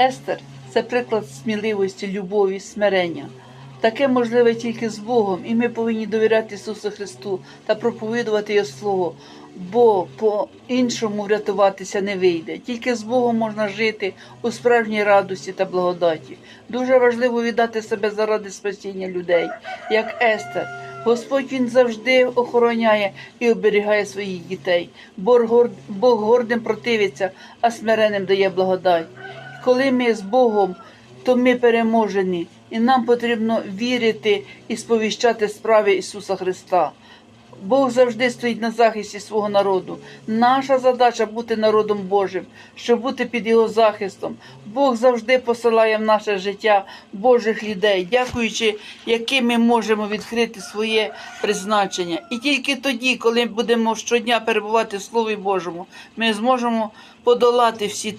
Естер це приклад сміливості, любові, смирення. Таке можливе тільки з Богом, і ми повинні довіряти Ісусу Христу та проповідувати Його Слово, бо по-іншому врятуватися не вийде. Тільки з Богом можна жити у справжній радості та благодаті. Дуже важливо віддати себе заради спасіння людей, як Естер. Господь Він завжди охороняє і оберігає своїх дітей. Бог гордим противиться, а смиренним дає благодать. Коли ми з Богом, то ми переможені, і нам потрібно вірити і сповіщати справи Ісуса Христа. Бог завжди стоїть на захисті свого народу. Наша задача бути народом Божим, щоб бути під його захистом. Бог завжди посилає в наше життя Божих людей, дякуючи, яким ми можемо відкрити своє призначення. І тільки тоді, коли будемо щодня перебувати в Слові Божому, ми зможемо подолати всі